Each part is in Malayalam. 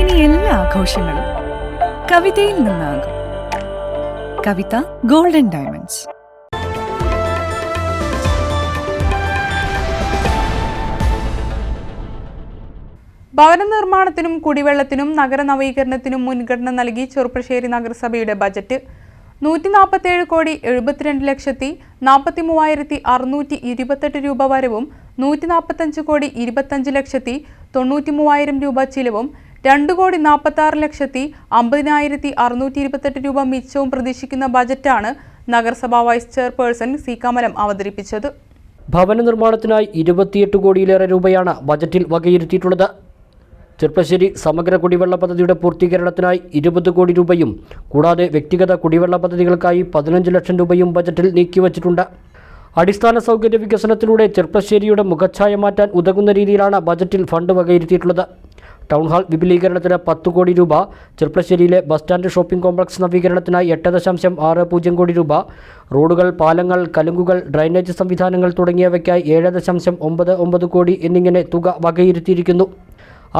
ഇനി എല്ലാ ആഘോഷങ്ങളും കവിതയിൽ നിന്നാകും. കവിത ഗോൾഡൻ ഡയമണ്ട്സ് ഭവന നിർമ്മാണത്തിനും കുടിവെള്ളത്തിനും നഗര നവീകരണത്തിനും മുൻഗണന നൽകി ചെറുപ്പശ്ശേരി നഗരസഭയുടെ ബജറ്റ് നൂറ്റി നാൽപ്പത്തേഴ് കോടി എഴുപത്തിരണ്ട് ലക്ഷത്തി നാൽപ്പത്തി മൂവായിരത്തി അറുന്നൂറ്റി ഇരുപത്തെട്ട് രൂപ വരവും നൂറ്റി നാൽപ്പത്തഞ്ച് കോടി ഇരുപത്തഞ്ച് ലക്ഷത്തി തൊണ്ണൂറ്റി മൂവായിരം രൂപ ചിലവും രണ്ട് കോടി നാൽപ്പത്തി ആറ് ലക്ഷത്തി അമ്പതിനായിരത്തി അറുന്നൂറ്റി ഇരുപത്തെട്ട് രൂപ മിച്ചവും പ്രതീക്ഷിക്കുന്ന ബജറ്റാണ് നഗരസഭാ വൈസ് ചെയർപേഴ്സൺ സി കമലം അവതരിപ്പിച്ചത്. ഭവന നിർമ്മാണത്തിനായി ഇരുപത്തിയെട്ട് കോടിയിലേറെ രൂപയാണ് ബജറ്റിൽ വകയിരുത്തിയിട്ടുള്ളത്. ചെർപ്പശ്ശേരി സമഗ്ര കുടിവെള്ള പദ്ധതിയുടെ പൂർത്തീകരണത്തിനായി ഇരുപത് കോടി രൂപയും കൂടാതെ വ്യക്തിഗത കുടിവെള്ള പദ്ധതികൾക്കായി പതിനഞ്ച് ലക്ഷം രൂപയും ബജറ്റിൽ നീക്കിവച്ചിട്ടുണ്ട്. അടിസ്ഥാന സൗകര്യ വികസനത്തിലൂടെ ചെർപ്പശ്ശേരിയുടെ മുഖച്ഛായ മാറ്റാൻ ഉതകുന്ന രീതിയിലാണ് ബജറ്റിൽ ഫണ്ട് വകയിരുത്തിയിട്ടുള്ളത്. ടൗൺ ഹാൾ വിപുലീകരണത്തിന് പത്ത് കോടി രൂപ ചെർപ്പശ്ശേരിയിലെ ബസ് സ്റ്റാൻഡ് ഷോപ്പിംഗ് കോംപ്ലക്സ് നവീകരണത്തിനായി എട്ട് ദശാംശം ആറ് പൂജ്യം കോടി രൂപ റോഡുകൾ പാലങ്ങൾ കലുങ്കുകൾ ഡ്രൈനേജ് സംവിധാനങ്ങൾ തുടങ്ങിയവയ്ക്കായി ഏഴ് ദശാംശം ഒമ്പത് ഒമ്പത് കോടി എന്നിങ്ങനെ തുക വകയിരുത്തിയിരിക്കുന്നു.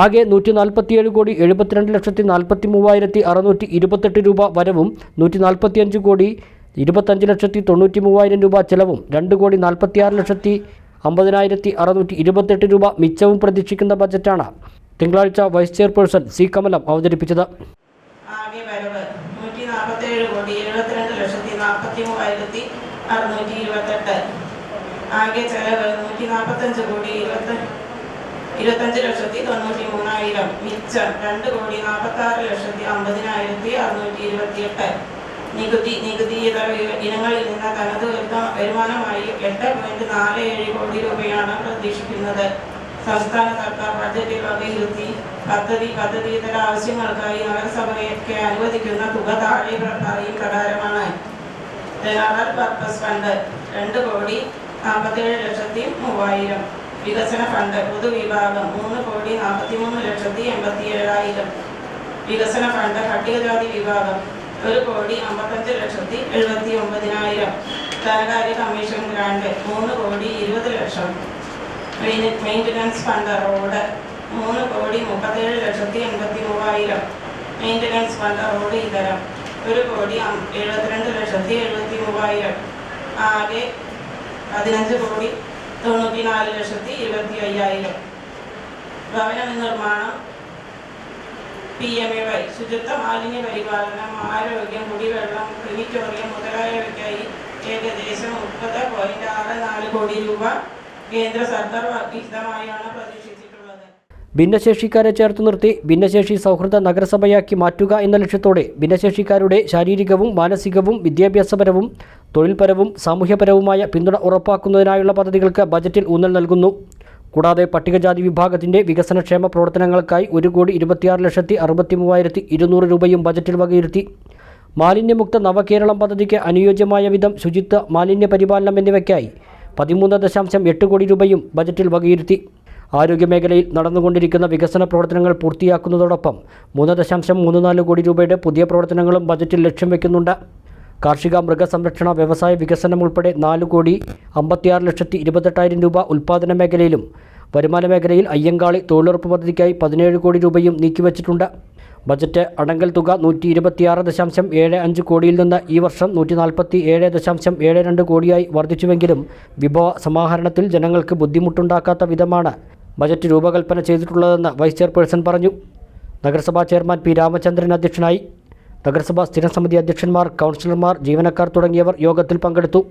ആകെ നൂറ്റി നാൽപ്പത്തിയേഴ് കോടി എഴുപത്തിരണ്ട് ലക്ഷത്തി നാൽപ്പത്തി മൂവായിരത്തി അറുന്നൂറ്റി ഇരുപത്തെട്ട് രൂപ വരവും നൂറ്റി നാൽപ്പത്തിയഞ്ച് കോടി ഇരുപത്തഞ്ച് ലക്ഷത്തി തൊണ്ണൂറ്റി മൂവായിരം രൂപ ചെലവും രണ്ട് കോടി നാൽപ്പത്തിയാറ് ലക്ഷത്തി അമ്പതിനായിരത്തി അറുന്നൂറ്റി ഇരുപത്തെട്ട് രൂപ മിച്ചവും പ്രതീക്ഷിക്കുന്ന ബജറ്റാണ്. തിങ്കളാഴ്ച വൈസ് ചെയർപേഴ്സൺ സി കമലം അവതരിപ്പിച്ചത്. ഇരുപത്തഞ്ച് ലക്ഷത്തി തൊണ്ണൂറ്റി മൂന്നായിരം മിച്ചം രണ്ട് കോടി നാൽപ്പത്തി ആറ് ലക്ഷത്തി അമ്പതിനായിരത്തി അറുന്നൂറ്റി ഇരുപത്തിയെട്ട്. നികുതി നികുതിയിതര ഇനങ്ങളിൽ നിന്ന് തനത് വരുമാനമായി എട്ട് പോയിന്റ് നാല് ഏഴ് കോടി രൂപയാണ് പ്രതീക്ഷിക്കുന്നത്. സംസ്ഥാന സർക്കാർ ബജറ്റിൽ വകയിരുത്തി പദ്ധതി പദ്ധതിയിതര ആവശ്യങ്ങൾക്കായി നഗരസഭയൊക്കെ അനുവദിക്കുന്ന തുക താഴെ പറയും പ്രകാരമാണ്. പർപ്പസ് ഫണ്ട് രണ്ട് കോടി നാൽപ്പത്തേഴ് ലക്ഷത്തി മൂവായിരം. വികസന ഫണ്ട് പൊതുവിഭാഗം മൂന്ന് കോടി നാൽപ്പത്തി മൂന്ന് ലക്ഷത്തി എൺപത്തി ഏഴായിരം വികസന ഫണ്ട് പട്ടികജാതി വിഭാഗം ഒരു കോടി അമ്പത്തഞ്ച് ലക്ഷത്തി എഴുപത്തി ഒമ്പതിനായിരം. ധനകാര്യ കമ്മീഷൻ ഗ്രാൻഡ് മൂന്ന് കോടി ഇരുപത് ലക്ഷം. മെയിൻ- മെയിന്റനൻസ് ഫണ്ട് റോഡ് മൂന്ന് കോടി മുപ്പത്തേഴ് ലക്ഷത്തി എൺപത്തി മൂവായിരം. മെയിന്റനൻസ് ഫണ്ട് റോഡ് ഇതരം ഒരു കോടി എഴുപത്തിരണ്ട് ലക്ഷത്തി എഴുപത്തി മൂവായിരം. ആകെ പതിനഞ്ച് കോടി തൊണ്ണൂറ്റി നാല് ലക്ഷത്തി ഇരുപത്തി അയ്യായിരം. ഭവന നിർമ്മാണം പി എം എ വൈ ശുചിത്വ മാലിന്യ പരിപാലനം ആരോഗ്യം കുടിവെള്ളം ക്രിമിറ്റോറിയം മുതലായവയ്ക്കായി ഏകദേശം മുപ്പത് പോയിന്റ് ആറ് നാല് കോടി രൂപ കേന്ദ്ര സർക്കാർ വിഹിതമായാണ് പ്രതീക്ഷിച്ചിട്ടുള്ളത്. ഭിന്നശേഷിക്കാരെ ചേർത്ത് നിർത്തി ഭിന്നശേഷി സൗഹൃദ നഗരസഭയാക്കി മാറ്റുക എന്ന ലക്ഷ്യത്തോടെ ഭിന്നശേഷിക്കാരുടെ ശാരീരികവും മാനസികവും വിദ്യാഭ്യാസപരവും തൊഴിൽപരവും സാമൂഹ്യപരവുമായ പിന്തുണ ഉറപ്പാക്കുന്നതിനായുള്ള പദ്ധതികൾക്ക് ബജറ്റിൽ ഊന്നൽ നൽകുന്നു. കൂടാതെ പട്ടികജാതി വിഭാഗത്തിന്റെ വികസനക്ഷേമ പ്രവർത്തനങ്ങൾക്കായി ഒരു കോടി ഇരുപത്തിയാറ് ലക്ഷത്തി അറുപത്തി മൂവായിരത്തി ഇരുന്നൂറ് രൂപയും ബജറ്റിൽ വകയിരുത്തി. മാലിന്യമുക്ത നവകേരളം പദ്ധതിക്ക് അനുയോജ്യമായ വിധം ശുചിത്വ മാലിന്യ പരിപാലനം എന്നിവയ്ക്കായി പതിമൂന്ന് ദശാംശം എട്ട് കോടി രൂപയും ബജറ്റിൽ വകയിരുത്തി. ആരോഗ്യമേഖലയിൽ നടന്നുകൊണ്ടിരിക്കുന്ന വികസന പ്രവർത്തനങ്ങൾ പൂർത്തിയാക്കുന്നതോടൊപ്പം മൂന്ന് ദശാംശം മൂന്ന് നാല് കോടി രൂപയുടെ പുതിയ പ്രവർത്തനങ്ങളും ബജറ്റിൽ ലക്ഷ്യം വയ്ക്കുന്നുണ്ട് കാർഷിക മൃഗസംരക്ഷണ വ്യവസായ വികസനം ഉൾപ്പെടെ നാല് കോടി അമ്പത്തിയാറ് ലക്ഷത്തി ഇരുപത്തെട്ടായിരം രൂപ ഉൽപ്പാദന മേഖലയിലും വരുമാന മേഖലയിൽ അയ്യങ്കാളി തൊഴിലുറപ്പ് പദ്ധതിക്കായി പതിനേഴ് കോടി രൂപയും നീക്കിവച്ചിട്ടുണ്ട്. ബജറ്റ് അടങ്കൽ തുക നൂറ്റി ഇരുപത്തിയാറ് ദശാംശം ഏഴ് അഞ്ച് കോടിയിൽ നിന്ന് ഈ വർഷം നൂറ്റി നാൽപ്പത്തി ഏഴ് ദശാംശം ഏഴ് രണ്ട് കോടിയായി വർദ്ധിച്ചുവെങ്കിലും വിഭവ സമാഹരണത്തിൽ ജനങ്ങൾക്ക് ബുദ്ധിമുട്ടുണ്ടാക്കാത്ത വിധമാണ് ബജറ്റ് രൂപകൽപ്പന ചെയ്തിട്ടുള്ളതെന്ന് വൈസ് ചെയർപേഴ്സൺ പറഞ്ഞു. നഗരസഭാ ചെയർമാൻ പി രാമചന്ദ്രൻ അധ്യക്ഷനായി. നഗരസഭാ സ്ഥിരം സമിതി അധ്യക്ഷന്മാർ കൗൺസിലർമാർ ജീവനക്കാർ തുടങ്ങിയവർ യോഗത്തിൽ പങ്കെടുത്തു.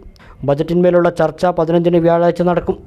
ബജറ്റിന്മേലുള്ള ചർച്ച പതിനഞ്ചിന് വ്യാഴാഴ്ച നടക്കും.